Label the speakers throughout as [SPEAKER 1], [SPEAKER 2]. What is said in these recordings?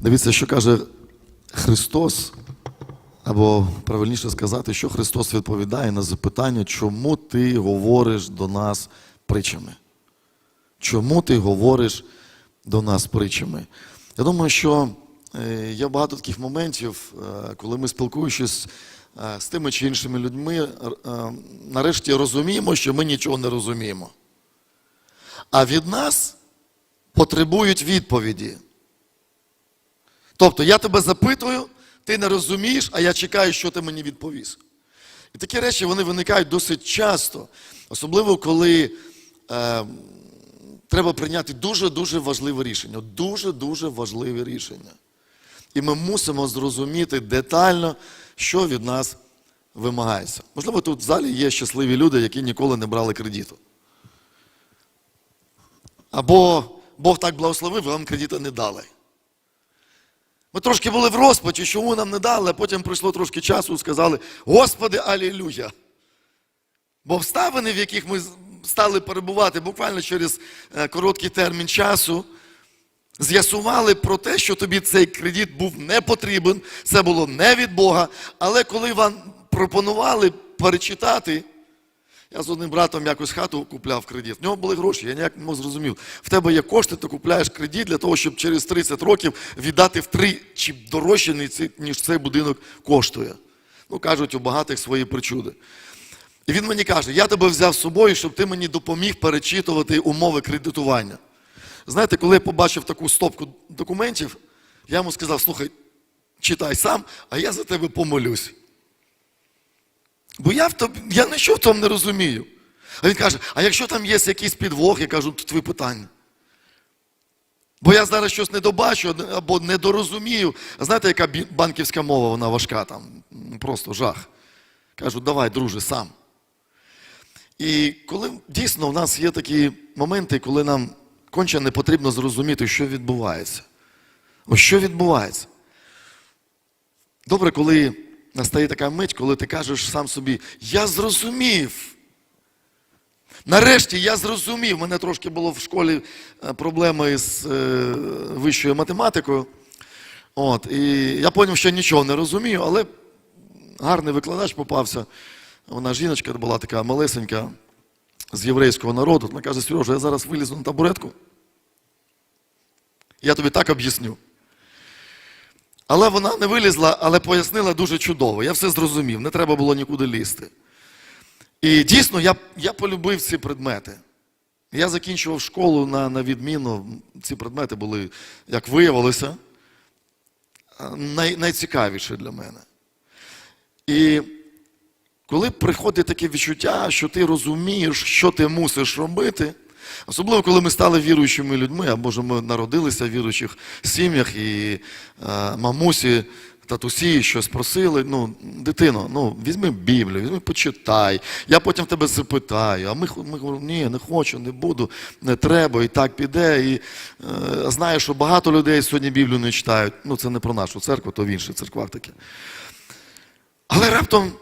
[SPEAKER 1] Дивіться, що каже Христос, або правильніше сказати, що Христос відповідає на запитання, чому ти говориш до нас притчами? Чому ти говориш до нас притчами? Я думаю, що е, є багато таких моментів, е, коли ми спілкуючись е, з тими чи іншими людьми, нарешті розуміємо, що ми нічого не розуміємо. А від нас потребують відповіді. Тобто я тебе запитую, ти не розумієш, а я чекаю, що ти мені відповіш. І такі речі вони виникають досить часто, особливо коли е, треба прийняти дуже-дуже важливе рішення. Дуже-дуже важливе рішення. І ми мусимо зрозуміти детально, що від нас вимагається. Можливо, тут в залі є щасливі люди, які ніколи не брали кредиту. Або Бог так благословив, вам кредита не дали. Ми трошки були в розпачі, чому нам не дали, а потім пройшло трошки часу і сказали: Господи, алілюя! Бо обставини, в яких ми стали перебувати буквально через е, короткий термін часу, з'ясували про те, що тобі цей кредит був не потрібен, це було не від Бога. Але коли вам пропонували перечитати, я з одним братом якось хату купляв кредит. В нього були гроші, я ніяк не зрозумів. В тебе є кошти, ти купляєш кредит для того, щоб через 30 років віддати втричі дорожче, ніж цей будинок коштує. Ну, кажуть, у багатих свої причуди. І він мені каже: я тебе взяв з собою, щоб ти мені допоміг перечитувати умови кредитування. Знаєте, коли я побачив таку стопку документів, я йому сказав: слухай, читай сам, а я за тебе помолюсь. Бо я, в тоб... я нічого в тому не розумію. А він каже: а якщо там є якийсь підвох, я кажу, то твої питання. Бо я зараз щось не добачу або не дорозумію. Знаєте, яка банківська мова, вона важка там, просто жах. Кажу, давай, друже, сам. І коли дійсно в нас є такі моменти, коли нам конче не потрібно зрозуміти, що відбувається. Ось що відбувається. Добре, коли настає така мить, коли ти кажеш сам собі, я зрозумів. Нарешті я зрозумів. У мене трошки було в школі е, проблеми з е, вищою математикою. От, і я зрозумів, що нічого не розумію, але гарний викладач попався. Вона жіночка була така малесенька з єврейського народу. Вона каже, Сережа, я зараз вилізу на табуретку. Я тобі так об'ясню. Але вона не вилізла, але пояснила дуже чудово. Я все зрозумів, не треба було нікуди лізти. І дійсно, я, я полюбив ці предмети. Я закінчував школу на, на відміну. Ці предмети були, як виявилося, най, найцікавіші для мене. І коли приходить таке відчуття, що ти розумієш, що ти мусиш робити, особливо коли ми стали віруючими людьми, або ж ми народилися в віруючих сім'ях, і е, мамусі, татусі щось просили, ну, дитино, ну, візьми Біблію, візьми, почитай, я потім тебе запитаю, а ми, ми говоримо, ні, не хочу, не буду, не треба, і так піде. І е, знаю, що багато людей сьогодні Біблію не читають. Ну, це не про нашу церкву, то в інших церквах таке. Але раптом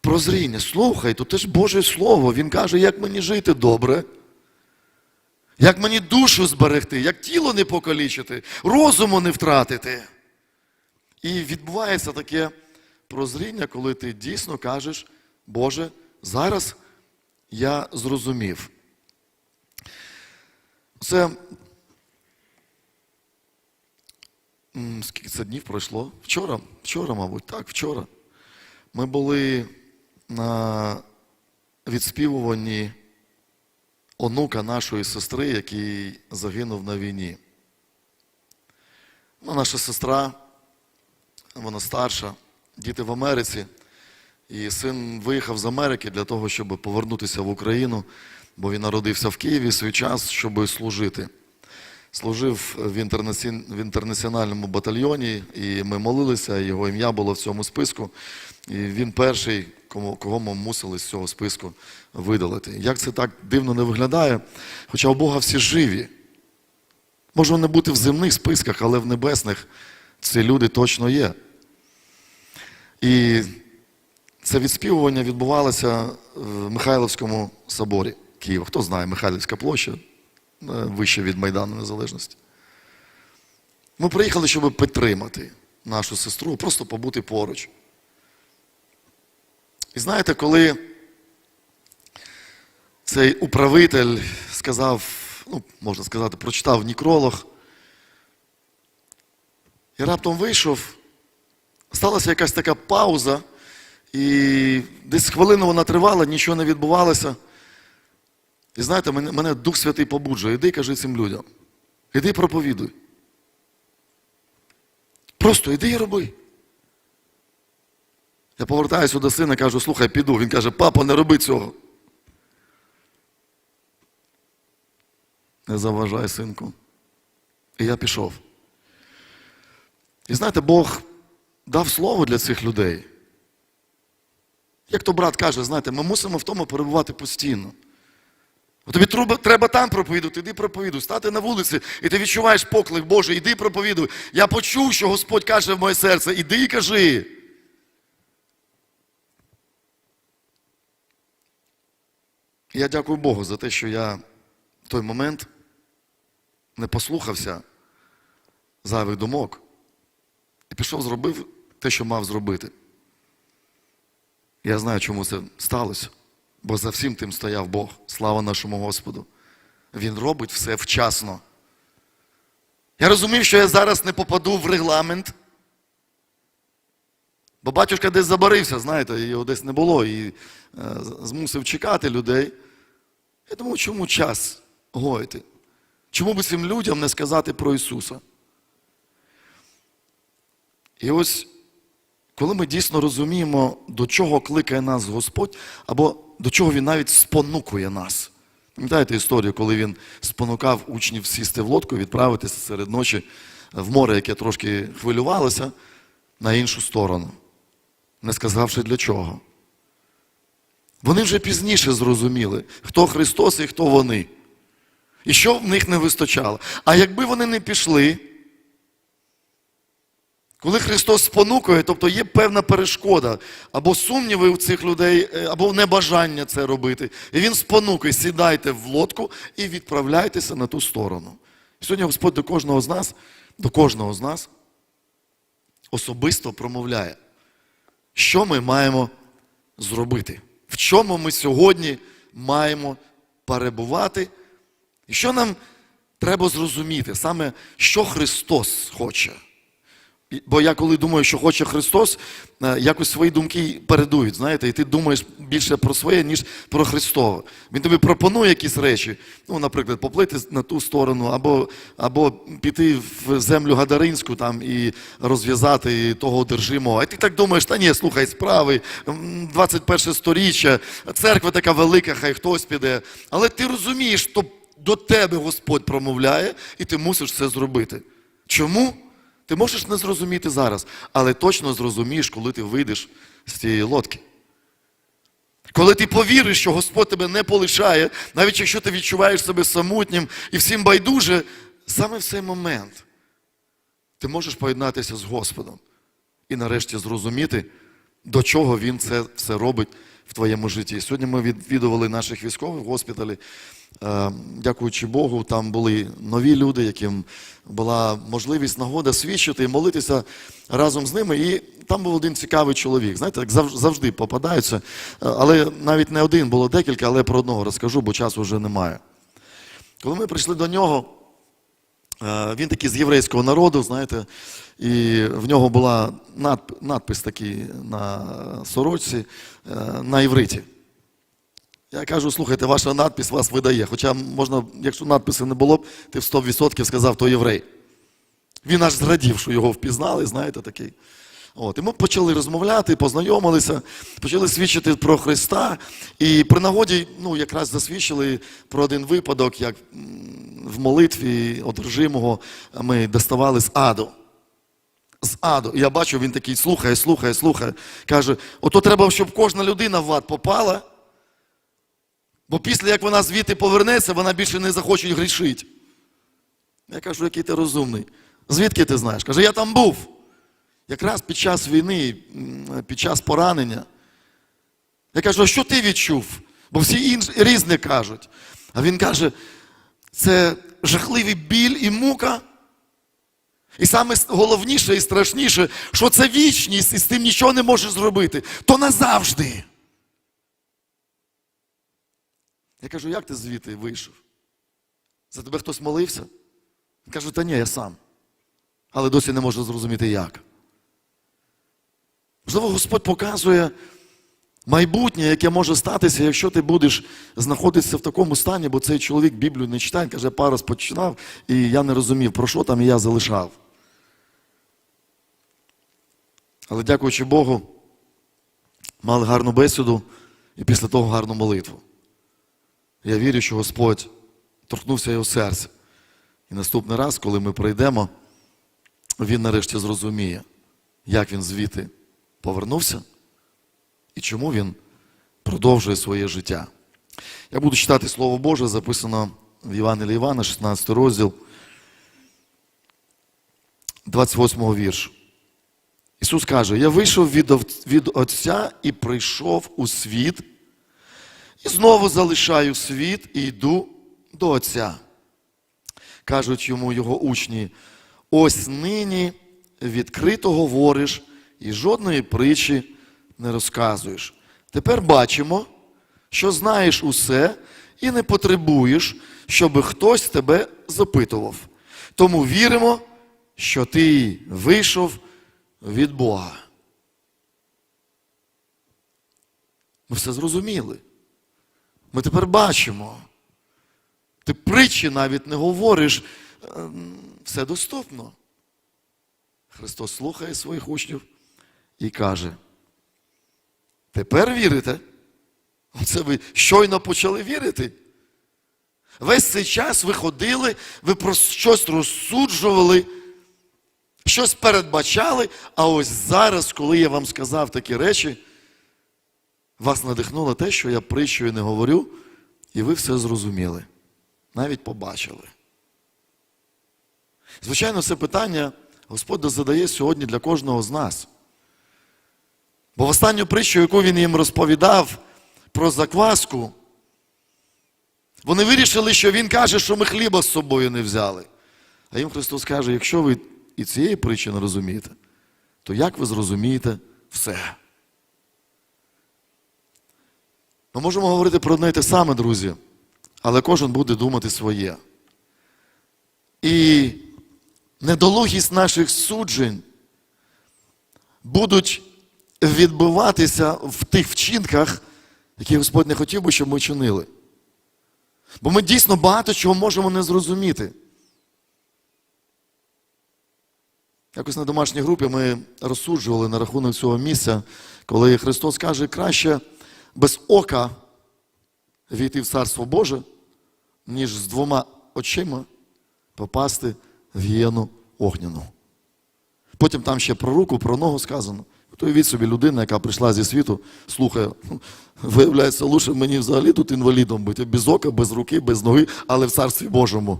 [SPEAKER 1] прозріння, слухай, то це ж Боже Слово. Він каже, як мені жити добре, як мені душу зберегти, як тіло не покалічити, розуму не втратити. І відбувається таке прозріння, коли ти дійсно кажеш, Боже, зараз я зрозумів. Це скільки це днів пройшло? Вчора, вчора, мабуть, так, вчора. Ми були на відспівуванні онука нашої сестри, який загинув на війні. Ну, наша сестра, вона старша, діти в Америці. І син виїхав з Америки для того, щоб повернутися в Україну, бо він народився в Києві свій час, щоб служити. Служив в, інтернаці... в інтернаціональному батальйоні, і ми молилися, його ім'я було в цьому списку. І він перший, кому, кого ми мусили з цього списку видалити. Як це так дивно не виглядає? Хоча у Бога всі живі. Може не бути в земних списках, але в небесних ці люди точно є. І це відспівування відбувалося в Михайловському соборі Києва. Хто знає Михайлівська площа, вище від Майдану Незалежності. Ми приїхали, щоб підтримати нашу сестру, просто побути поруч. І знаєте, коли цей управитель сказав, ну, можна сказати, прочитав нікролог, і раптом вийшов, сталася якась така пауза, і десь хвилину вона тривала, нічого не відбувалося. І знаєте, мене, мене Дух Святий побуджує, іди кажи цим людям. Іди проповідуй. Просто іди і роби. Я повертаюся до сина, кажу, слухай, піду. Він каже, папа, не роби цього. Не заважай, синку. І я пішов. І знаєте, Бог дав слово для цих людей. Як то брат каже, знаєте, ми мусимо в тому перебувати постійно. От Тобі треба, там проповідувати, іди проповідуй, стати на вулиці, і ти відчуваєш поклик Божий, іди проповідуй. Я почув, що Господь каже в моє серце, іди і кажи. Я дякую Богу за те, що я в той момент не послухався зайвих думок і пішов, зробив те, що мав зробити. Я знаю, чому це сталося, бо за всім тим стояв Бог. Слава нашому Господу. Він робить все вчасно. Я розумів, що я зараз не попаду в регламент. Бо батюшка десь забарився, знаєте, його десь не було і е, змусив чекати людей. Я думав, чому час гоїти? Чому би цим людям не сказати про Ісуса? І ось, коли ми дійсно розуміємо, до чого кликає нас Господь, або до чого Він навіть спонукує нас. Пам'ятаєте історію, коли він спонукав учнів сісти в лодку, відправитися серед ночі в море, яке трошки хвилювалося, на іншу сторону, не сказавши для чого. Вони вже пізніше зрозуміли, хто Христос і хто вони. І що в них не вистачало. А якби вони не пішли, коли Христос спонукує, тобто є певна перешкода, або сумніви у цих людей, е, або небажання це робити. І Він спонукує, сідайте в лодку і відправляйтеся на ту сторону. Сьогодні Господь до кожного з нас, до кожного з нас особисто промовляє, що ми маємо зробити, в чому ми сьогодні маємо перебувати, і що нам треба зрозуміти, саме що Христос хоче. Бо я коли думаю, що хоче Христос, е, якось свої думки передують, знаєте, і ти думаєш більше про своє, ніж про Христове. Він тобі пропонує якісь речі, ну, наприклад, поплити на ту сторону, або, або піти в землю Гадаринську там і розв'язати того одержимого. А ти так думаєш, та ні, слухай, справи, 21 сторіччя, церква така велика, хай хтось піде. Але ти розумієш, що до тебе Господь промовляє, і ти мусиш це зробити. Чому? Ти можеш не зрозуміти зараз, але точно зрозумієш, коли ти вийдеш з цієї лодки. Коли ти повіриш, що Господь тебе не полишає, навіть якщо ти відчуваєш себе самотнім і всім байдуже, саме в цей момент ти можеш поєднатися з Господом і нарешті зрозуміти, до чого Він це все робить в твоєму житті. Сьогодні ми відвідували наших військових в госпіталі. Е, Дякуючи Богу, там були нові люди, яким була можливість нагода свідчити і молитися разом з ними. І там був один цікавий чоловік. Знаєте, як завжди попадаються. Е, Але навіть не один, було декілька, але про одного розкажу, бо часу вже немає. Коли ми прийшли до нього, Він такий з єврейського народу, знаєте, і в нього була надп- надпис такий на сорочці е, на євриті. Я кажу, слухайте, ваша надпис вас видає. Хоча можна, якщо надпису не було б, ти в 100% сказав, то єврей. Він аж зрадів, що його впізнали, знаєте, такий. От, і ми почали розмовляти, познайомилися, почали свідчити про Христа. І при нагоді ну, якраз засвідчили про один випадок, як в молитві одержимого ми доставали з аду. З аду. І я бачу, він такий слухає, слухає, слухає. Каже: ото треба, щоб кожна людина в ад попала, бо після як вона звідти повернеться, вона більше не захоче грішити. Я кажу, який ти розумний. Звідки ти знаєш? Каже, я там був. Якраз під час війни, під час поранення. Я кажу, а що ти відчув? Бо всі інші різне кажуть. А він каже, це жахливий біль і мука. І саме головніше і страшніше, що це вічність, і з тим нічого не можеш зробити, то назавжди. Я кажу, як ти звідти вийшов? За тебе хтось молився? Він каже, та ні, я сам. Але досі не можу зрозуміти як. Можливо, Господь показує майбутнє, яке може статися, якщо ти будеш знаходитися в такому стані, бо цей чоловік Біблію не читає, каже, пару починав, і я не розумів, про що там і я залишав. Але дякуючи Богу, мали гарну бесіду і після того гарну молитву. Я вірю, що Господь торкнувся його серця. І наступний раз, коли ми прийдемо, він нарешті зрозуміє, як він звідти повернувся і чому він продовжує своє життя. Я буду читати Слово Боже, записано в Євангелії Івана, 16 розділ, 28 вірш. Ісус каже: Я вийшов від Отця і прийшов у світ, і знову залишаю світ і йду до Отця. Кажуть йому його учні, ось нині відкрито говориш і жодної притчі не розказуєш. Тепер бачимо, що знаєш усе і не потребуєш, щоб хтось тебе запитував. Тому віримо, що ти вийшов від Бога. Ми все зрозуміли. Ми тепер бачимо. Ти притчі навіть не говориш, ем, все доступно. Христос слухає своїх учнів і каже: тепер вірите? Це ви щойно почали вірити. Весь цей час ви ходили, ви про щось розсуджували, щось передбачали, а ось зараз, коли я вам сказав такі речі, вас надихнуло те, що я притчою не говорю, і ви все зрозуміли, навіть побачили. Звичайно, це питання Господь задає сьогодні для кожного з нас. Бо в останню притчу, яку він їм розповідав про закваску, вони вирішили, що він каже, що ми хліба з собою не взяли. А їм Христос каже, якщо ви і цієї притчі не розумієте, то як ви зрозумієте все? Ми можемо говорити про одне й те саме, друзі, але кожен буде думати своє. І недолугість наших суджень будуть відбиватися в тих вчинках, які Господь не хотів би, щоб ми чинили. Бо ми дійсно багато чого можемо не зрозуміти. Якось на домашній групі ми розсуджували на рахунок цього місця, коли Христос каже, краще без ока війти в Царство Боже, ніж з двома очима попасти в гієну огняну. Потім там ще про руку, про ногу сказано. Уявіть собі людина, яка прийшла зі світу, слухає, виявляється, лучше мені взагалі тут інвалідом бути, без ока, без руки, без ноги, але в Царстві Божому.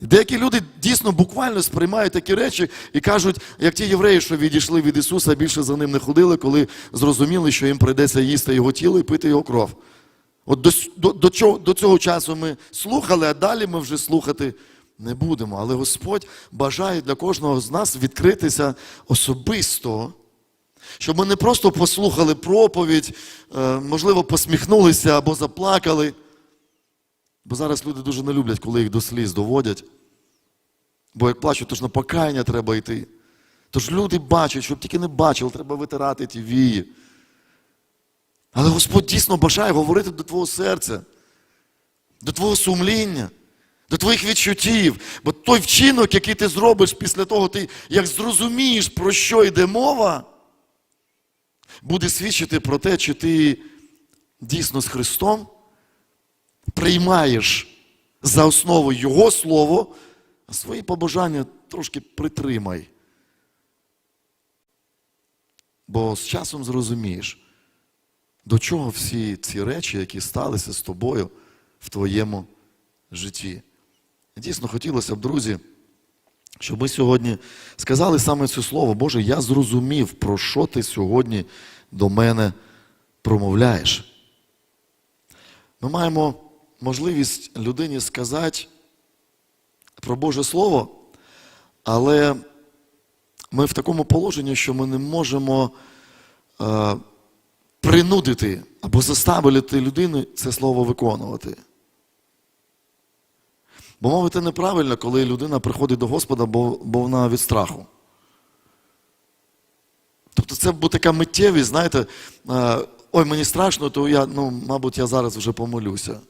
[SPEAKER 1] Деякі люди дійсно буквально сприймають такі речі і кажуть, як ті євреї, що відійшли від Ісуса, більше за ним не ходили, коли зрозуміли, що їм прийдеться їсти його тіло і пити його кров. От до, до, до, цього, до цього часу ми слухали, а далі ми вже слухати не будемо. Але Господь бажає для кожного з нас відкритися особисто, щоб ми не просто послухали проповідь, е, можливо, посміхнулися або заплакали. Бо зараз люди дуже не люблять, коли їх до сліз доводять. Бо як плачуть, то ж на покаяння треба йти. Тож люди бачать, щоб тільки не бачили, треба витирати ті вії. Але Господь дійсно бажає говорити до твого серця, до твого сумління, до твоїх відчуттів. Бо той вчинок, який ти зробиш після того, ти як зрозумієш, про що йде мова, буде свідчити про те, чи ти дійсно з Христом приймаєш за основу Його Слово, а свої побажання трошки притримай. Бо з часом зрозумієш, до чого всі ці речі, які сталися з тобою в твоєму житті. Дійсно, хотілося б, друзі, щоб ми сьогодні сказали саме це слово, Боже, я зрозумів, про що ти сьогодні до мене промовляєш. Ми маємо можливість людині сказати про Боже Слово, Але ми в такому положенні, що ми не можемо е, принудити або заставити людину це слово виконувати. Бо мовити неправильно, коли людина приходить до Господа, бо, бо вона від страху. Тобто це буде така миттєвість, знаєте, е, ой, мені страшно, то я, ну, мабуть, я зараз вже помолюся.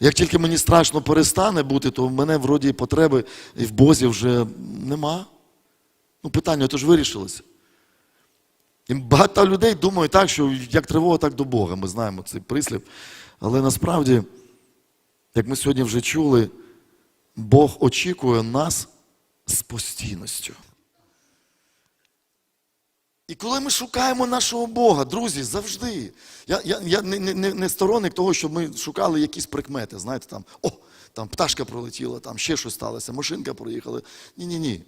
[SPEAKER 1] Як тільки мені страшно перестане бути, то в мене вроді і потреби і в Бозі вже нема. Ну, питання то ж вирішилося. І багато людей думають так, що як тривога, так до Бога. Ми знаємо цей прислів. Але насправді, як ми сьогодні вже чули, Бог очікує нас з постійністю. І коли ми шукаємо нашого Бога, друзі, завжди. Я, я, я не, не, не сторонник того, щоб ми шукали якісь прикмети. Знаєте, там, о, там пташка пролетіла, там ще щось сталося, машинка проїхала. Ні-ні-ні.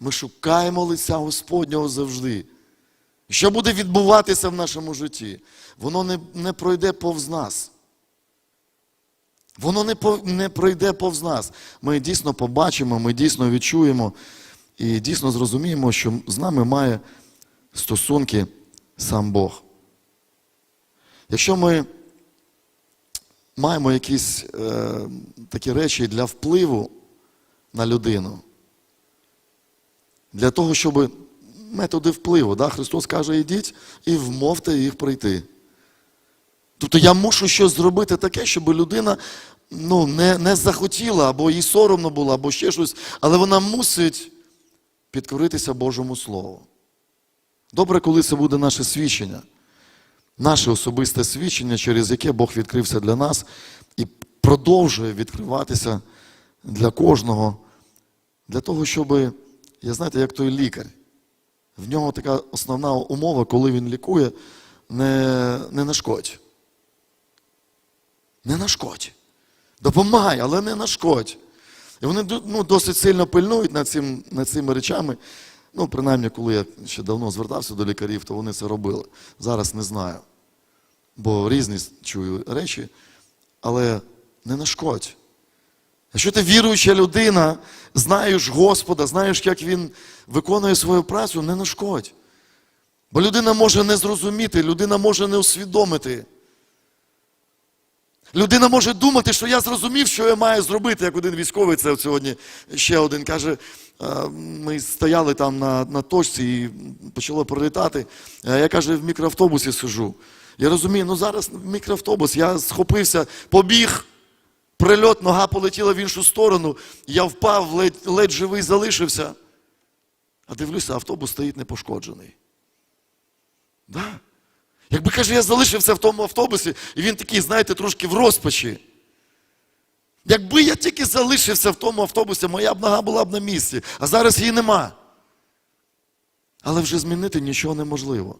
[SPEAKER 1] Ми шукаємо лиця Господнього завжди. Що буде відбуватися в нашому житті? Воно не, не пройде повз нас. Воно не, не пройде повз нас. Ми дійсно побачимо, ми дійсно відчуємо і дійсно зрозуміємо, що з нами має стосунки сам Бог. Якщо ми маємо якісь е, такі речі для впливу на людину, для того, щоб методи впливу, да? Христос каже, йдіть і вмовте їх прийти. Тобто я мушу щось зробити таке, щоб людина ну, не, не захотіла, або їй соромно було, або ще щось, але вона мусить підкоритися Божому Слову. Добре, коли це буде наше свідчення, наше особисте свідчення, через яке Бог відкрився для нас і продовжує відкриватися для кожного, для того, щоб, я знаєте, як той лікар. В нього така основна умова, коли він лікує, не, не нашкодь. Не нашкодь. Допомагай, але не нашкодь. І вони ну, досить сильно пильнують над, цим, над цими речами. Ну, принаймні, коли я ще давно звертався до лікарів, то вони це робили. Зараз не знаю. Бо різні чую речі, але не нашкодь. Якщо ти віруюча людина, знаєш Господа, знаєш, як Він виконує свою працю, не нашкодь. Бо людина може не зрозуміти, людина може не усвідомити. Людина може думати, що я зрозумів, що я маю зробити, як один військовий, це сьогодні ще один каже, «Е, ми стояли там на, на точці і почало пролітати. Я каже, в мікроавтобусі сижу. Я розумію, ну зараз мікроавтобус, я схопився, побіг, прильот, нога полетіла в іншу сторону, я впав, ледь, ледь живий залишився. А дивлюся, автобус стоїть непошкоджений. Да? Якби каже, я залишився в тому автобусі, і він такий, знаєте, трошки в розпачі. Якби я тільки залишився в тому автобусі, моя б нога була б на місці, а зараз її нема. Але вже змінити нічого неможливо.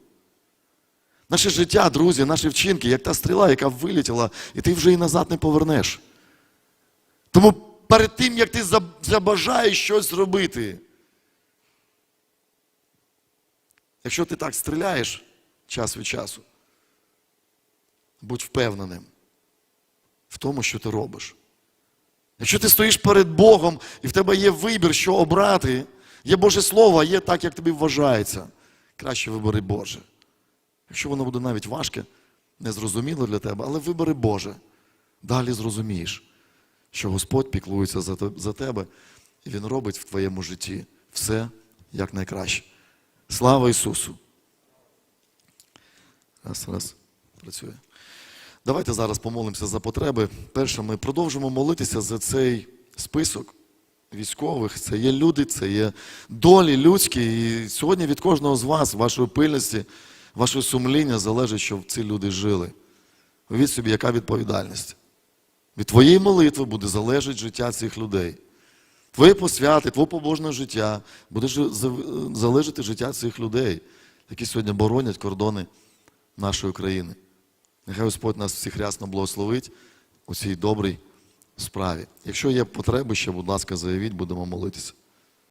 [SPEAKER 1] Наше життя, друзі, наші вчинки, як та стріла, яка вилетіла, і ти вже її назад не повернеш. Тому перед тим, як ти забажаєш щось зробити, якщо ти так стріляєш час від часу, будь впевненим в тому, що ти робиш. Якщо ти стоїш перед Богом і в тебе є вибір, що обрати, є Боже Слово, є так, як тобі вважається, краще вибери Боже. Якщо воно буде навіть важке, незрозуміло для тебе, але вибери Боже. Далі зрозумієш, що Господь піклується за тебе, і Він робить в твоєму житті все як найкраще. Слава Ісусу! Раз, раз, працює. Давайте зараз помолимося за потреби. Перше, ми продовжимо молитися за цей список військових. Це є люди, це є долі людські. І сьогодні від кожного з вас, вашої пильності, вашого сумління залежить, щоб ці люди жили. Уявіть собі, яка відповідальність. Від твоєї молитви буде залежати життя цих людей. Твоє посвяти, твоє побожне життя буде залежати життя цих людей, які сьогодні боронять кордони нашої країни. Нехай Господь нас всіх рясно благословить у цій добрій справі. Якщо є потреби, ще, будь ласка, заявіть, будемо молитися.